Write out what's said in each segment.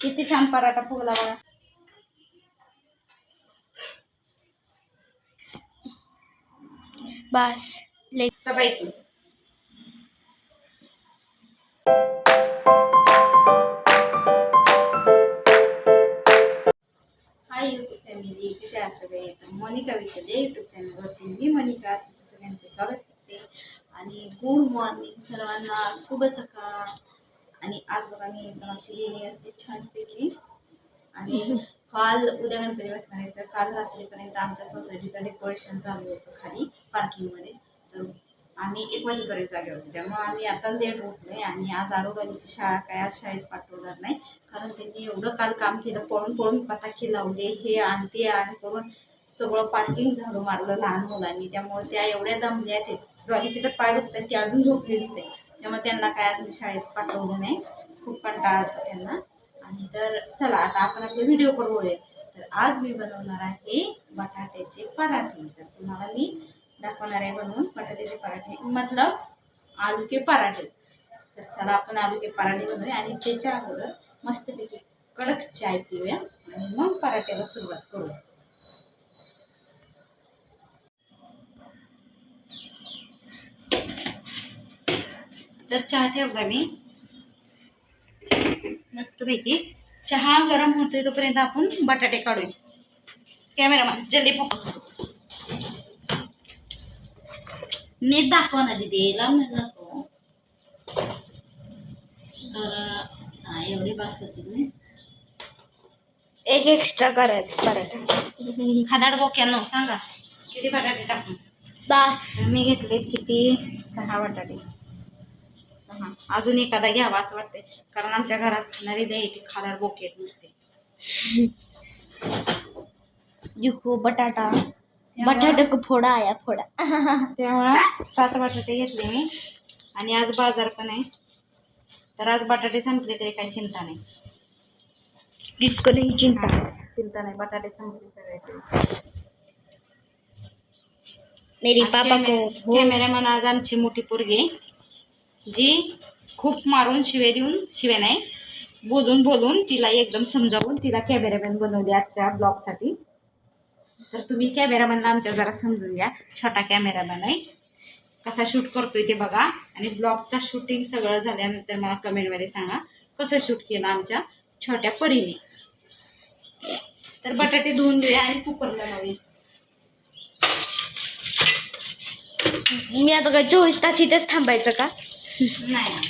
किती छान पराठा फुगला बघा. बस. ले पैकी हाय यूट्यूब फॅमिली सगळे तर मोनिका विचारले यूट्यूब चॅनलवरती मी मोनिका. तुमचं सगळ्यांचे स्वागत करते. आणि गुड मॉर्निंग सर्वांना शुभ सकाळ. आणि आज बघा मी एकदम अशी गेली असते छानपैकी. आणि काल उद्या गणपती बसणार आहे तर काल रात्रीपर्यंत आमच्या सोसायटीचं डेकोरेशन चालू होतं खाली पार्किंगमध्ये. तर आम्ही एक वाजेपर्यंत जागे होते. त्यामुळे आम्ही आता लेट उठलोय आणि आज आरोग्याची शाळा काय आज शाळेत पाठवणार नाही. कारण त्यांनी एवढं काल काम केलं पळून पळून पताके लावले हे आणि ते आणि करून सगळं पार्किंग झाडू मारलं लहान मुलांनी. त्यामुळे त्या एवढ्या दमल्या आहेत. ज्वारीचे तर पाय दुखतात ती अजून झोपलेलीच आहे त्यामुळे त्यांना काय अजून शाळेत पाठवलं नाही. खूप कंटाळा आला त्यांना. आणि तर चला आता आपण आपले व्हिडिओ बोलूया तर आज मी बनवणार आहे बटाट्याचे पराठे. तर तुम्हाला मी दाखवणार आहे बनवून बटाट्याचे पराठे मतलब आलू के पराठे. तर चला आपण आलू के पराठे बनवूया आणि त्याच्या अगोदर मस्तपैकी कडक चाय पिऊया आणि मग पराठ्याला सुरुवात करूया. तर चहा ठेवला मी? मस्तपैकी. चहा गरम होतोय तोपर्यंत आपण बटाटे काढूया. कॅमेरामॅन जल्दी फोकस करू. नीट दाखवा ना दिदी लावून दाखव. तर एवढी बास होती एक एक्स्ट्रा करायचं पराठा. खादाड बोक्यानं सांगा. किती बटाटे टाकून बस. मी घेतले किती? सहा बटाटे. सहा अजून एखादा घ्यावा असं वाटतंय. कारण आमच्या घरात खाणारी द्याय ती खादाड बोक्यात नसते. देखो बटाटा बटाटा को फोडा आया फोडा. त्यामुळं सात बटाटे घेतले मी. आणि आज बाज़ार पण आहे. तर आज बटाटे संपले तरी काही चिंता नाही. किसको नहीं चिंता. चिंता नाही. बटाटे संपले मेरे पापा को कॅमे- हो. कॅमेरामॅन आज आमची मोठी पोरगी जी खूप मारून शिवे देऊन शिवे नाही. बोलून बोलून तिला एकदम समजावून तिला कॅमेरामॅन बनवले आजच्या ब्लॉगसाठी तर तुम्ही कॅमेरामॅनला आमच्या जरा समजून घ्या. छोटा कॅमेरामॅन आहे. कसा शूट करतोय ते बघा. आणि ब्लॉगचा शूटिंग सगळं झाल्यानंतर मला कमेंटमध्ये सांगा. कसं शूट केलं आमच्या छोट्या परीने. तर बटाटे धुवून घेऊया आणि कुकरला लावूया. मी आता काय चोवीस तास इथेच थांबायचं का? नाही.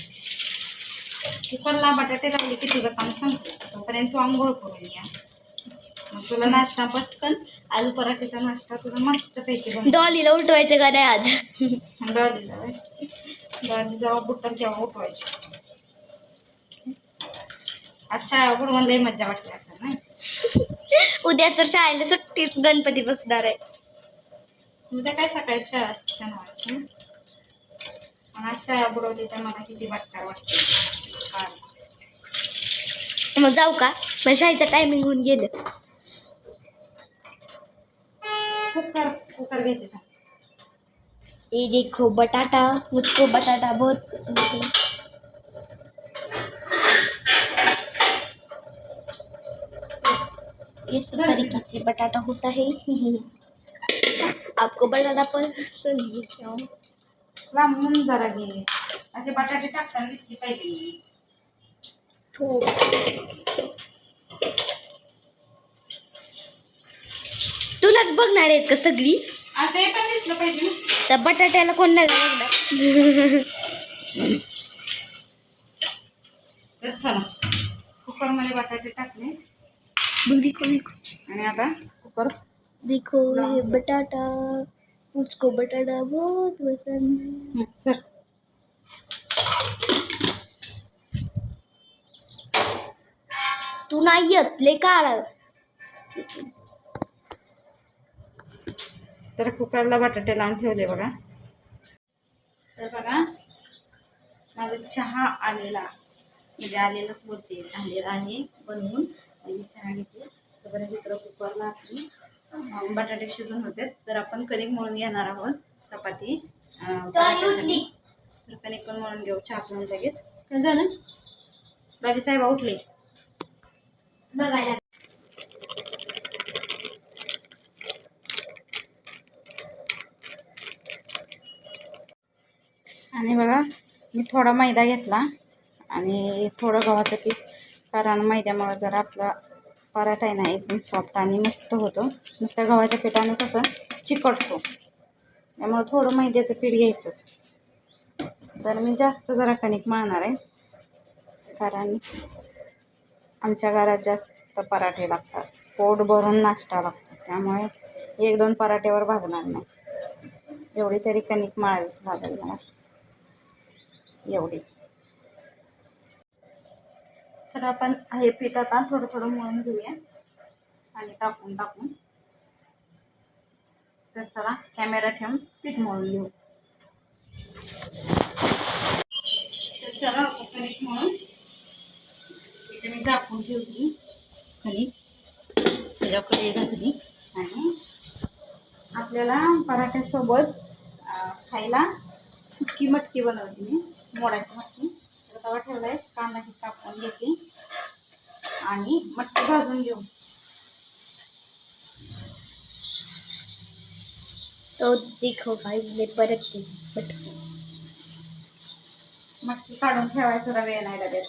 कुकरला बटाटे लावले की तुझं काम सांगतो तोपर्यंत तू आंघोळ करून या मग तुला नाश्ता पटकन आलू पराठेचा नाश्ता तुला मस्त पैकी डॉलीला उठवायचं का नाही आज? डॉली जावे डॉली जेव्हा बुट्टल तेव्हा उठवायची. आज शाळा बुडवून लई मज्जा वाटली असं नाही? उद्या तर शाळेला सुट्टीच गणपती बसणार आहे. उद्या काय सकाळी शाळा असते शनिवारची शाळा बुडवली तर मला किती वाटकार वाटते मग जाऊ का? मग शाळेचं टायमिंग होऊन गेलं. कुकर कुकर घेते थांब. ये देखो बटाटा मुझको बटाटा बहुत पसंद है. इस तरीके से बटाटा होता है. आपको बटाटा पसंद है क्या? लांबून जरा घे असे बटाटे टाकताना दिसली पाहिजे. तुलाच बघणार आहेत का सगळी? असं हे पण दिसलं पाहिजे. ना. त्या बटाट्याला कोण नाही बघणार. तर चला कुकरमध्ये बटाटे टाकले. बघ देखो देखो. आणि आता कुकर देखो ये बटाटा. मुझको बटाटा बहुत पसंद है। सर। तू नाही येत ले काढ तर कुकरला बटाटे लावून ठेवले बघा. तर बघा माझा चहा आलेला म्हणजे आलेलं होते आलेला आहे बनवून. चहा घेतली. तोपर्यंत इकडं कुकरला आपली बटाटे शिजून होते. तर आपण कणिक मळून घेणार आहोत चपाती. तर कणिक पण मळून घेऊ चहा पिऊन लगेच. काय झालं? बाबी साहेब उठले. बघायला. आणि बघा मी थोडा मैदा घेतला आणि थोडं गव्हाचं पीठ. कारण मैद्यामुळे जरा आपला पराठा आहे ना एकदम सॉफ्ट आणि मस्त होतो. नुसत्या गव्हाच्या पिठाने कसं चिकटतो त्यामुळं थोडं मैद्याचं पीठ घ्यायचं. तर मी जास्त जरा कणिक मळणार आहे. कारण आमच्या घरात जास्त पराठे लागतात. पोट भरून नाश्ता लागतो. त्यामुळे एक दोन पराठेवर भागणार नाही. एवढी तरी कणिक मळावीच लागेल मला. एवढी. तर आपण हे पीठ आता थोडं थोडं मळून घेऊया. आणि टाकून टाकून. तर चला कॅमेरा ठेवून पीठ मळून घेऊ. तर चला कणिक मळून. इथे मी झाकून ठेवली कणिक त्याच्याकडे घातली आणि आपल्याला पराठ्यासोबत खायला सुकी मटकी बनवली मी. मोडाची मटकी. तवा ठेवला आहे कांदा ही कापून घेते. आणि मटकी भाजून घेऊ. तो देखो भाई मैं परत की बट मटकी काढून ठेवायचं जरा वेळ नाही लागेल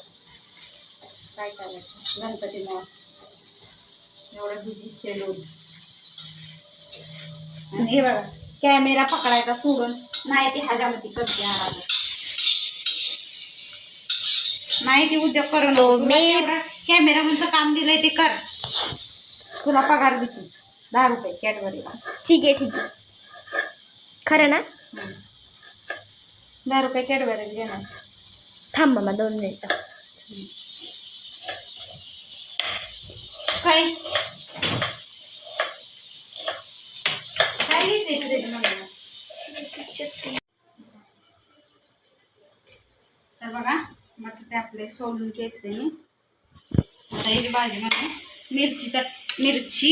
काय करायचं? गणपतीमुळं एवढं बिझी शेड्यूल आणि हे बघा कॅमेरा पकडायचा सोडून. नाही ती ह्याच्यामध्ये करते आराम नाही ती उद्योग करून तो मी- कॅमेरा म्हणचं काम दिलंय ते कर. तुला पगार देतो दहा रुपये कॅडबरीला ठीक आहे ठीक आहे. खरं ना? दहा रुपये कॅडबरी घेणार. थांब मामा दोन मिनिटं. काय? काय घेते तुझ्या मम्मीला? तर बघा. आपले सोलून घ्यायचे मी आता ही भाजीमध्ये मिरचीचा मिरची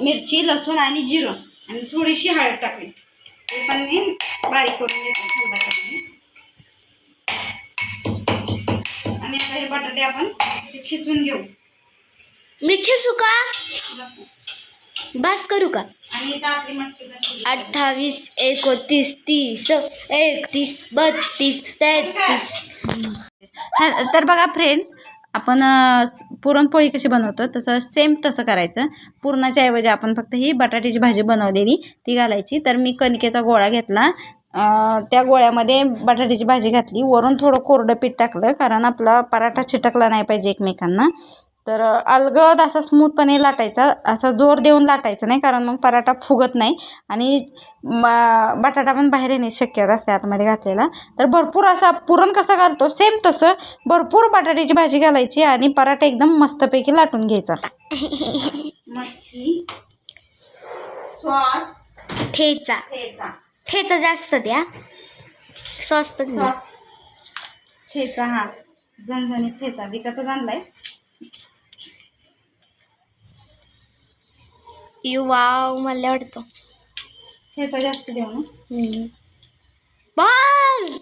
मिरची लसूण आणि जिरं. आणि थोडीशी हळद टाकली. ते पण मी बारीक करून घेते खलबत्त्यामध्ये आणि आता हे बटाटे आपण असे खिसून घेऊ. मी खिसू का? बस करू का? अठ्ठावीस एकोणतीस तीस एकतीस बत्तीस तेहतीस. हा तर बघा फ्रेंड्स आपण पुरणपोळी कशी बनवतो तसं सेम तसं करायचं. पुरणाच्या ऐवजी आपण फक्त ही बटाट्याची भाजी बनवलेली ती घालायची. तर मी कणकेचा गोळा घेतला. त्या गोळ्यामध्ये बटाट्याची भाजी घातली. वरून थोडं कोरडं पीठ टाकलं कारण आपला पराठा छिटकला नाही पाहिजे एकमेकांना. तर अलगद असा स्मूथपणे लाटायचा असा जोर देऊन लाटायचं नाही कारण मग पराठा फुगत नाही. आणि म बटाटा पण बाहेर येण्याची शक्यता असते आतमध्ये घातलेला. तर भरपूर असा पुरण कसं घालतो सेम तसं भरपूर बटाट्याची भाजी घालायची आणि पराठा एकदम मस्तपैकी लाटून घ्यायचा. मच्छी सॉस ठेचा. ठेचा. ठेचा जास्त द्या. सॉस पण ठेचा हा झणझणीत ठेचा विकतच आणलाय. वाव मला वाटतो. ठेचा जास्त देऊ ना. बस!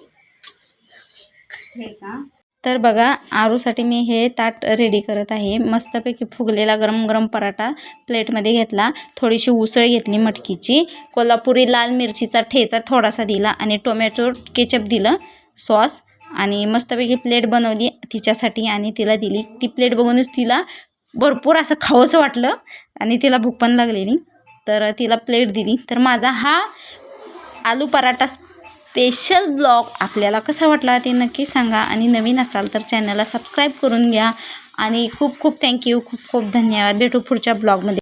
तर बघा आरूसाठी मी हे ताट रेडी करत आहे. मस्तपैकी फुगलेला गरम गरम पराठा प्लेटमध्ये घेतला. थोडीशी उसळ घेतली मटकीची. कोल्हापुरी लाल मिरचीचा ठेचा थोडासा दिला आणि टोमॅटो केचप दिलं सॉस. आणि मस्तपैकी प्लेट बनवली तिच्यासाठी आणि तिला दिली. ती प्लेट बघूनच तिला भरपूर असं खावंसं वाटलं आणि तिला भूक पण लागलेली तर तिला प्लेट दिली. तर माझा हा आलू पराठा स्पेशल ब्लॉग आपल्याला कसा वाटला ते नक्की सांगा. आणि नवीन असाल तर चॅनलला सबस्क्राईब करून घ्या. आणि खूप खूप थँक्यू खूप खूप धन्यवाद. भेटू पुढच्या ब्लॉगमध्ये